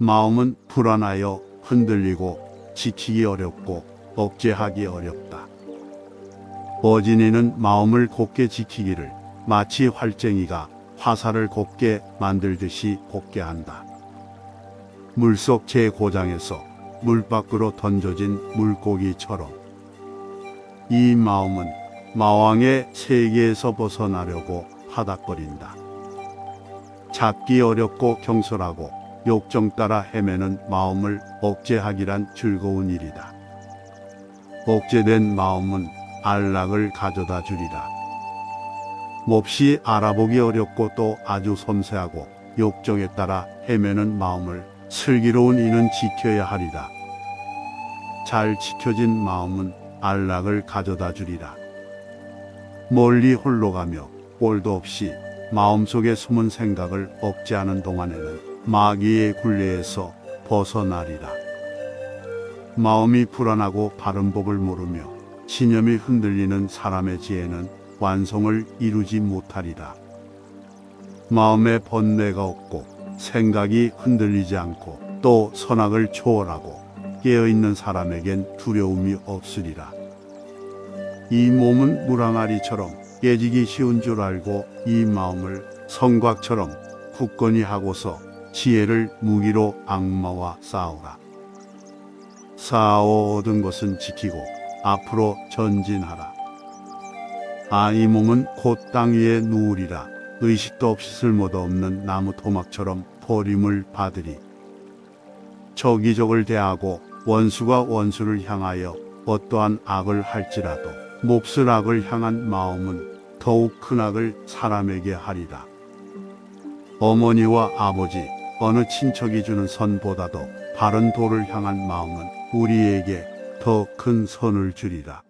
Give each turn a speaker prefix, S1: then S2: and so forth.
S1: 마음은 불안하여 흔들리고 지키기 어렵고 억제하기 어렵다. 어진이는 마음을 곱게 지키기를 마치 활쟁이가 화살을 곱게 만들듯이 곱게 한다. 물속 제고장에서 물 밖으로 던져진 물고기처럼 이 마음은 마왕의 세계에서 벗어나려고 파닥거린다. 잡기 어렵고 경솔하고 욕정 따라 헤매는 마음을 억제하기란 즐거운 일이다. 억제된 마음은 안락을 가져다 주리라. 몹시 알아보기 어렵고 또 아주 섬세하고 욕정에 따라 헤매는 마음을 슬기로운 이는 지켜야 하리라. 잘 지켜진 마음은 안락을 가져다 주리라. 멀리 홀로 가며 꼴도 없이 마음속에 숨은 생각을 억제하는 동안에는 마귀의 굴레에서 벗어나리라. 마음이 불안하고 바른 법을 모르며 신념이 흔들리는 사람의 지혜는 완성을 이루지 못하리라. 마음에 번뇌가 없고 생각이 흔들리지 않고 또 선악을 초월하고 깨어있는 사람에겐 두려움이 없으리라. 이 몸은 물항아리처럼 깨지기 쉬운 줄 알고 이 마음을 성곽처럼 굳건히 하고서 지혜를 무기로 악마와 싸우라. 싸워 얻은 것은 지키고 앞으로 전진하라. 아, 이 몸은 곧 땅 위에 누우리라. 의식도 없이 쓸모도 없는 나무 토막처럼 버림을 받으리. 적이 적을 대하고 원수가 원수를 향하여 어떠한 악을 할지라도 몹쓸 악을 향한 마음은 더욱 큰 악을 사람에게 하리라. 어머니와 아버지, 어느 친척이 주는 선보다도 바른 도를 향한 마음은 우리에게 더 큰 선을 주리라.